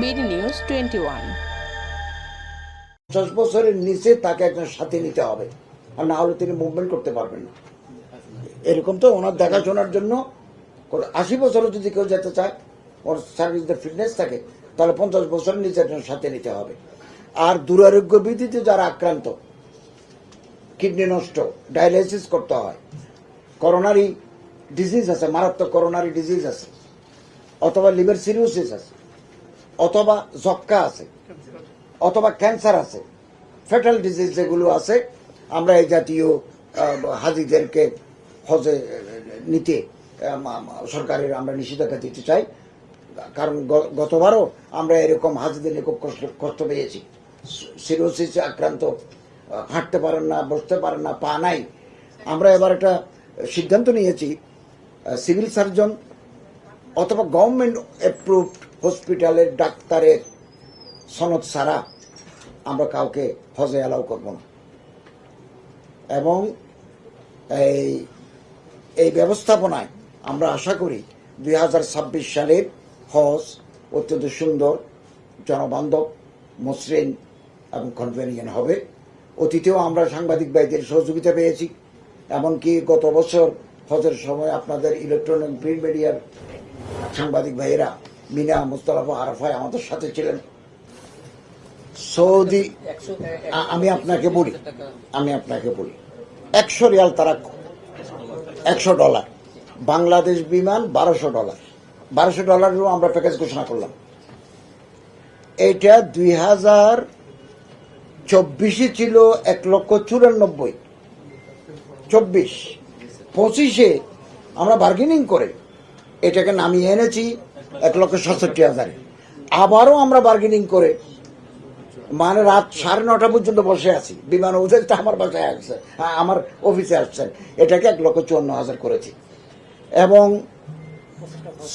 BD news twenty one. পঞ্চাশ বছরের নিচে তাকে একজন সাথে নিতে হবে, আর না হলে তিনি মুভমেন্ট করতে পারবেন না। এরকম তো ওনার দেখাশোনার জন্য আশি বছরও যদি কেউ যেতে চায়, ওর সার্ভিসদের ফিটনেস থাকে, তাহলে পঞ্চাশ বছরের নিচে একজন সাথে নিতে হবে। আর দুরারোগ্য বিধিতে যারা আক্রান্ত কিডনি নষ্ট ডায়ালাইসিস করতে হয় করোনারি ডিজিজ আছে, মারাত্মক করোনারি ডিজিজ আছে, অথবা লিভার সিরিওসিস আছে অথবা যক্কা আছে, অথবা ক্যান্সার আছে, ফেটাল ডিজিজ যেগুলো আছে, আমরা এই জাতীয় হাজিদেরকে হজে, নিতে সরকারের আমরা নিষেধাজ্ঞা দিতে চাই। কারণ গতবারও আমরা এরকম হাজিদের নিয়ে খুব কষ্ট কষ্ট পেয়েছি। সিরোসিসে আক্রান্ত, হাঁটতে পারেন না, বসতে পারেন না, পা নাই। আমরা এবার একটা সিদ্ধান্ত নিয়েছি সিভিল সার্জন অথবা গভর্নমেন্ট অ্যাপ্রুভড হসপিটালের ডাক্তারের সনদ ছাড়া আমরা কাউকে হজে অ্যালাউ করব না। এবং এই এই ব্যবস্থাপনায় আমরা আশা করি দুই হাজার ছাব্বিশ সালের হজ অত্যন্ত সুন্দর, জনবান্ধব, মসৃণ এবং কনভেনিয়েন্ট হবে। অতীতেও আমরা সাংবাদিক ভাইদের সহযোগিতা পেয়েছি, এমনকি গত বছর হজের সময় আপনাদের ইলেকট্রনিক প্রিন্ট মিডিয়ার সাংবাদিক ভাইয়েরা মিনা মুস্তলাফা আরাফায় আমাদের সাথে ছিলেন। সৌদি আমি আপনাকে বলি আমি আপনাকে বলি একশো রিয়াল তারা একশো ডলার বাংলাদেশ বিমান বারোশো ডলার বারোশো ডলারেরও আমরা প্যাকেজ ঘোষণা করলাম। এইটা দুই হাজার চব্বিশে ছিল এক লক্ষ চুরানব্বই চব্বিশ পঁচিশে আমরা বার্গেনিং করে এটাকে নামিয়ে এনেছি। এক লক্ষ সাতষট্টি হাজারে। আবারও আমরা বার্গেনিং করে মানে রাত সাড়ে নটা পর্যন্ত বসে আছি। বিমান উঠে আমার বাসায় আসছে হ্যাঁ, আমার অফিসে আসছেন এটাকে এক লক্ষ চুয়ান্ন হাজার করেছি। এবং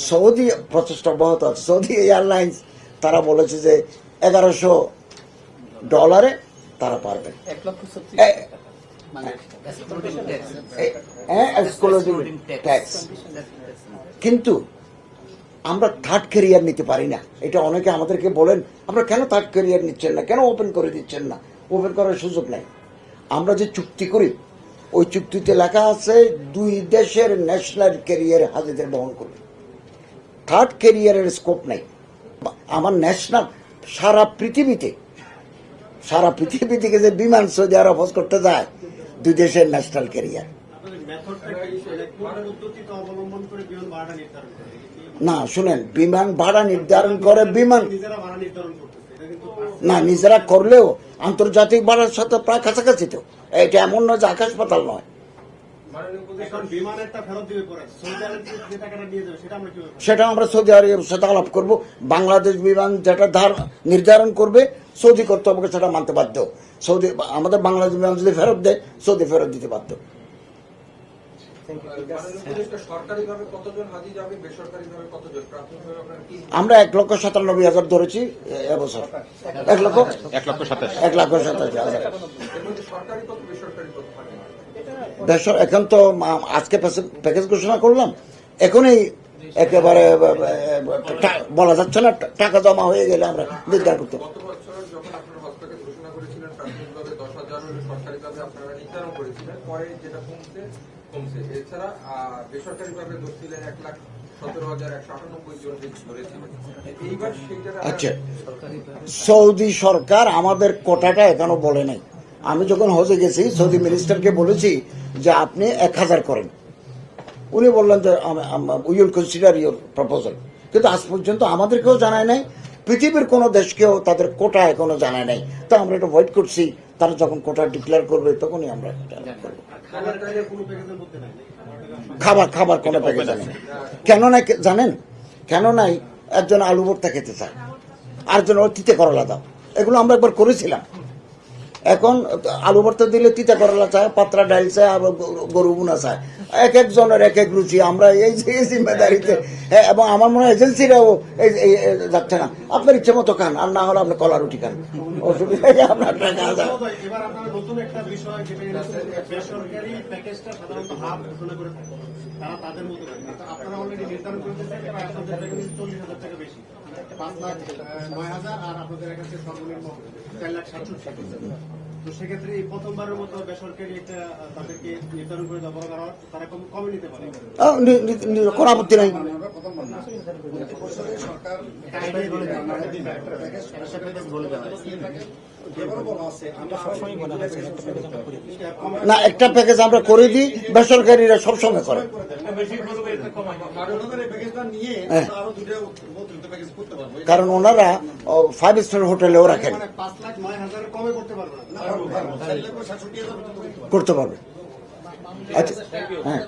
সৌদি প্রচেষ্টা অব্যাহত আছে। সৌদি এয়ারলাইন্স তারা বলেছে যে এগারোশো ডলারে তারা পারবেন মানে কিন্তু আমরা থার্ড ক্যারিয়ার নিতে পারি না। এটা অনেকে আমাদেরকে বলেন, আমরা কেন থার্ড ক্যারিয়ার নিচ্ছেন না? কেন ওপেন করে দিচ্ছেন না? ওপেন করার সুযোগ নাই। আমরা যে চুক্তি করি, ওই চুক্তিতে লেখা আছে, দুই দেশের ন্যাশনাল ক্যারিয়ার হাজিদের বহন করবে। থার্ড ক্যারিয়ারের স্কোপ নাই। আমার ন্যাশনাল সারা পৃথিবীতে, সারা পৃথিবী থেকে যে বিমান সৌদি আরব হজ করতে যায়, দুই দেশের ন্যাশনাল ক্যারিয়ার না, শুনেন, বিমান ভাড়া নির্ধারণ করে বিমান। না, নিজেরা করলেও আন্তর্জাতিক ভাড়ার সাথে প্রায় কাছাকাছি তো। এটা এমন নয় যে আকাশ পাতাল নয়। সেটা আমরা সৌদি আরবের সাথে আলাপ করব। বাংলাদেশ বিমান যেটা ধার নির্ধারণ করবে, সৌদি কর্তৃপক্ষ সেটা মানতে বাধ্য। সৌদি, আমাদের বাংলাদেশ বিমান যদি ফেরত দেয়, সৌদি ফেরত দিতে বাধ্য সরকারিভাবে কতজন হাজি যাবে বেসরকারিভাবে কতজন প্রাথমিকভাবে আপনার কি আমরা এক লক্ষ সাতানব্বই হাজার ধরেছি এবছর এক লক্ষ? এক লক্ষ সাতাশ। এক লক্ষ সাতাশি হাজার। এর মধ্যে সরকারি কত বেসরকারি কত থাকে দেশ এখন তো আজকে প্যাকেজ ঘোষণা করলাম। এখনই একেবারে বলা যাচ্ছে না টাকা জমা হয়ে গেলে আমরা নির্ধারণ করতে গত বছর যখন আপনারা হসপিটাল ঘোষণা করেছিলেন প্রাথমিকভাবে দশ হাজার সরকারিভাবে আপনারা নির্ধারণ করেছিলেন পরে যেটা কমছে কমছে। এছাড়া বেসরকারিভাবে ধরছিলেন এক লাখ আচ্ছা সৌদি সরকার আমাদের কোটাটা এখনও বলে নাই। আমি যখন হজে গেছি, সৌদি মিনিস্টারকে বলেছি যে আপনি এক হাজার করেন। উনি বললেন যে উইল কনসিডার ইউর প্রপোজাল কিন্তু আজ পর্যন্ত আমাদেরকেও জানায় নাই, পৃথিবীর কোনো দেশকেও তাদের কোটা এখনও জানায় নাই। তো আমরা এটা ওয়েট করছি। তারা যখন কোটা ডিক্লেয়ার করবে, তখনই আমরা খাবার খাবার কোনো প্যাকেজ নেই কেন নাই জানেন? কেন নাই একজন আলু ভর্তা খেতে চায়? আরেকজন অতীতে করলা দাও। এগুলো আমরা একবার করেছিলাম। এখন আলু ভর্তা দিলে তিতা করলা চায় পাত্রা ডাইল চায় আর গরু- বুনা চায়। এক একজনের এক এক রুচি আমরা এই যে জিম্মেদারিতে। হ্যাঁ, এবং আমার মনে হয় এজেন্সিরাও যাচ্ছে না। আপনার ইচ্ছে মতো খান আর না হলে আপনি কলা রুটি খান। অসুবিধা আপনার পাঁচ লাখ নয় হাজার আর আপনাদের কাছে সর্বনিম্ন চার লাখ সাতষট্টি তো সেক্ষেত্রে এই প্রথমবারের মতো বেসরকারি একটা তাদেরকে নির্ধারণ করে দেওয়া বড় কারণ তারা কম কমে নিতে পারে। কোনো আপত্তি নাই। না, একটা প্যাকেজ আমরা করে দিই, বেসরকারিরা সবসময় করে। হ্যাঁ। কারণ ওনারা ফাইভ স্টার হোটেলেও রাখেন। করতে পারবে। আচ্ছা হ্যাঁ।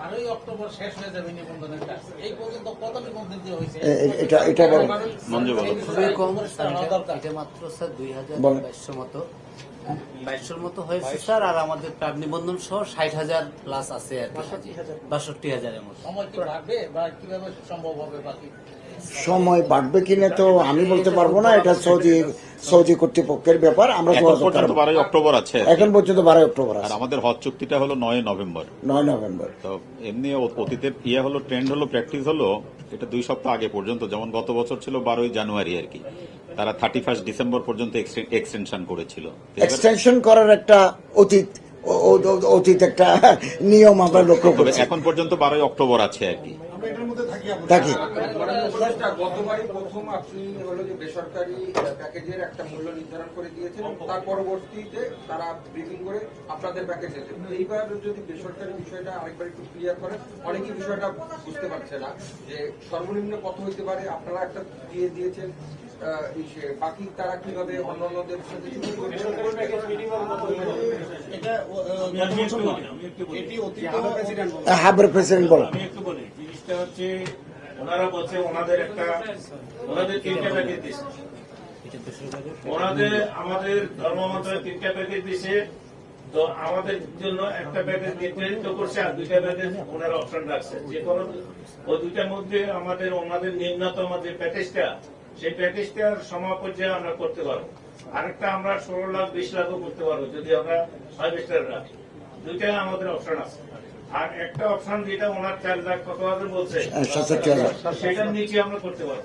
বারোই অক্টোবর শেষ হয়ে যাবে নিবন্ধনের কাজ। এই পর্যন্ত কত নিবন্ধন দিয়ে হয়েছে? এটা এটা খুবই কম। এটা- মাত্র স্যার দুই হাজার বাইশশো মতো। বাইশশোর মতো হয়েছে স্যার আর আমাদের প্রাক নিবন্ধন সহ ষাট হাজার প্লাস আছে আর বাষট্টি হাজারের মতো। সময় কি বাড়বে বা কীভাবে সম্ভব হবে বাকি? সময় বাড়বে কিনা তো আমি বলতে পারব না। এটা সৌদি সৌদি কর্তৃপক্ষের ব্যাপার। আমরা যোগাযোগ বারোই অক্টোবর আছে। এখন পর্যন্ত বারোই অক্টোবর আর আছে আমাদের হজ চুক্তিটা হলো নয় নভেম্বর। নয় নভেম্বর। তো এমনি অতীতের ইয়ে হলো ট্রেন্ড হলো প্র্যাকটিস হলো এটা দুই সপ্তাহ আগে পর্যন্ত। যেমন গত বছর ছিল বারোই জানুয়ারি আর কি। তারা থার্টি ফার্স্ট ডিসেম্বর পর্যন্ত এক্সটেনশন করেছিল। এক্সটেনশন করার একটা অতীত অতীত একটা নিয়ম আমরা লক্ষ্য তবে এখন পর্যন্ত বারোই অক্টোবর আছে আর কি। থাকি গতবারই প্রথম আপনি হলো যে বেসরকারি প্যাকেজের একটা মূল্য নির্ধারণ করে দিয়েছেন তার পরবর্তীতে তারা ব্রিফিং করে আপনাদের প্যাকেজ দিয়েছে এইবার যদি বেসরকারি বিষয়টা আরেকবার একটু ক্লিয়ার করেন অনেকেই বিষয়টা বুঝতে পারছে না যে সর্বনিম্ন কত হইতে পারে আপনারা একটা দিয়ে দিয়েছেন আহ, বাকি তারা কীভাবে অন্য অন্যদের সাথে চুক্তি করবে? এটা এটি অতীত প্রেসিডেন্ট হাবের প্রেসিডেন্ট বলেন। আমি একটু বলি জিনিসটা হচ্ছে ওনারা বলছে ওনাদের একটা ওনাদের তিনটা প্যাকেজ দিচ্ছে ওনাদের আমাদের ধর্ম মন্ত্রণালয় তিনটা প্যাকেজ দিছে তো আমাদের জন্য একটা প্যাকেজ নির্ধারিত করছে আর দুইটা প্যাকেজ ওনারা অপশন রাখছে। যে কোনো ওই দুইটার মধ্যে আমাদের ওনাদের নিম্নতম যে প্যাকেজটা সেই প্যাকেজটার সমাপর্যায়ে আমরা করতে পারব। আরেকটা আমরা ষোলো লাখ বিশ লাখও করতে পারব যদি আমরা ছয় বিশ লাখ রাখি। দুইটা আমাদের অপশন আছে। আর একটা অপশন যেটা ওনার চার লাখ কত হাজার বলছে? সেটার নিচে আমরা করতে পারব।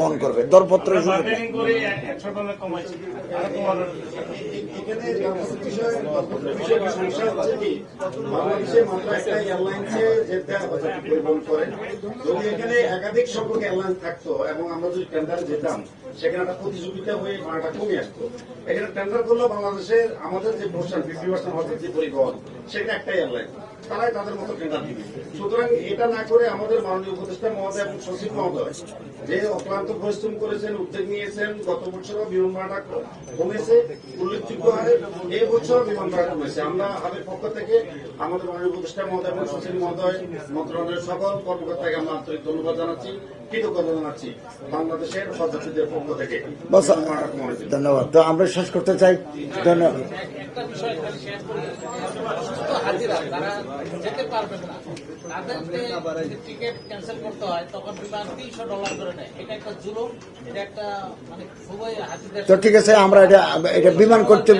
বহন করবে দরপত্র যদি এখানে একাধিক সংখ্যক থাকতো এবং আমরা যদি টেন্ডারে যেতাম সেখানে একটা প্রতিযোগিতা হয়ে ভাড়াটা কমে আসতো। এখানে টেন্ডার করলেও বাংলাদেশের আমাদের যে ফিফটি পার্সেন্ট যে পরিবহন সেটা একটা এয়ারলাইন তারাই তাদের মতো টেন্ডার দিবে। সুতরাং এটা না করে আমাদের মাননীয় উপদেষ্টা মহোদয় এবং সচিব মহোদয় যে অক্লান্ত পরিশ্রম করেছেন উদ্যোগ নিয়েছেন গত বছরও বিমান ভাড়া কমেছে উল্লেখযোগ্য হারে এই বছর বিমান ভাড়া কমেছে। আমরা হাবের পক্ষ থেকে আমাদের মাননীয় উপদেষ্টা মহোদয় এবং সচিব মহোদয় মন্ত্রণালয়ের সকল কর্মকর্তাকে আমরা আন্তরিক ধন্যবাদ জানাচ্ছি কৃতজ্ঞতা জানাচ্ছি বাংলাদেশের সদস্যদের পক্ষ থেকে। ধন্যবাদ। তো আমরা শেষ করতে চাই। ধন্যবাদ। যেতে না। তাদেরকে টিকিট ক্যান্সেল করতে হয়, তখন বিমান তিনশো ডলার করে নেয়। এটা একটা জুলুম, এটা একটা মানে খুবই তো ঠিক আছে, আমরা এটা এটা বিমান করতে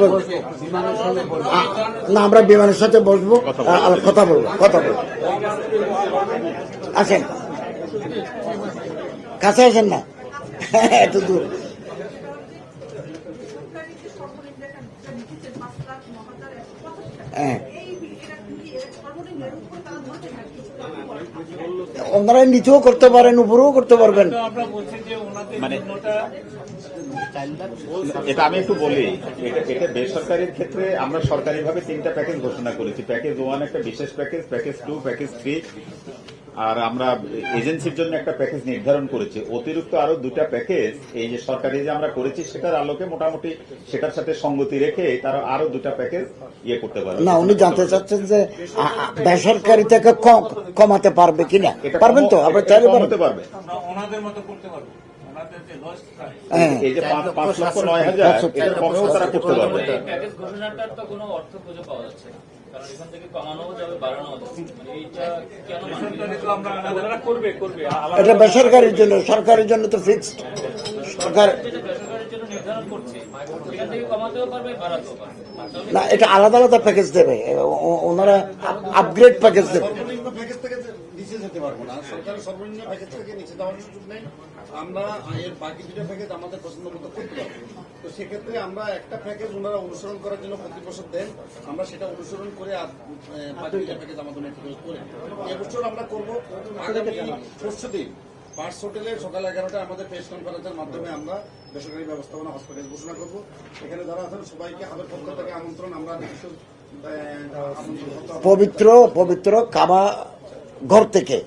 না, আমরা বিমানের সাথে বসবো কথা বলব কথা বলব। আসেন। কাছে আসেন না। এত দূর। সরকারি যে সর্বনিম্ন একটা লিখেছেন পাঁচ লাখ ন হাজার একশো পঁচাশি টাকা। হ্যাঁ। এই এটা মিলিয়ে সর্বনিম্নের উপর তারা ধরতে থাকে ওনারা নিচেও করতে পারেন উপরেও করতে পারবেন। মানে- এটা আমি একটু বলি এটা এটা বেসরকারির ক্ষেত্রে আমরা সরকারিভাবে তিনটা প্যাকেজ ঘোষণা করেছি। প্যাকেজ ওয়ান একটা বিশেষ package package two package three. আর আমরা এজেন্সির জন্য একটা প্যাকেজ নির্ধারণ করেছি। অতিরিক্ত আরও দুটা প্যাকেজ এই যে সরকারি যে আমরা করেছি সেটার আলোকে মোটামুটি সেটার সাথে সঙ্গতি রেখে তারা আরও দুটা প্যাকেজ ইয়ে করতে পারবে। না উনি জানতে চাচ্ছেন যে বেসরকারি থেকে কম- কমাতে পারবে কিনা? পারবেন তো? আপনি চাইলে কম পারবেন পারবে ওনাদের মতো করতে পারব। হ্যাঁ। এই যে পাঁচ লক্ষ নয় হাজার কমেও তারা করতে পারবে। মানে এটা বেসরকারির জন্য সরকারের জন্য তো ফিক্সড সরকার না এটা আলাদা আলাদা প্যাকেজ দেবে। ওনারা আপগ্রেড প্যাকেজ দেবে সর্বনিম্ন প্যাকেজ থেকে নিচে যেতে পারব না। সরকারের সর্বনিম্ন প্যাকেজ থেকে নিচে যাওয়ার সুযোগ নেই। আমরা এর বাকি প্যাকেজ আমাদের পছন্দ মতো করতে পারব। তো সেক্ষেত্রে আমরা একটা প্যাকেজ ওনারা অনুসরণ করার জন্য প্রতি বছর দেন। আমরা সেটা অনুসরণ করে আর বাকি প্যাকেজ আমাদের নেতৃত্ব করে। এবছর আমরা করব পরশু দিন। পার্স হোটেলে সকাল এগারোটায় আমাদের প্রেস কনফারেন্সের মাধ্যমে আমরা বেসরকারি ব্যবস্থাপনা হসপিটাল ঘোষণা করব। এখানে যারা আছেন, সবাইকে আমাদের পক্ষ থেকে আমন্ত্রণ। আমরা পবিত্র পবিত্র কাবা ঘর থেকে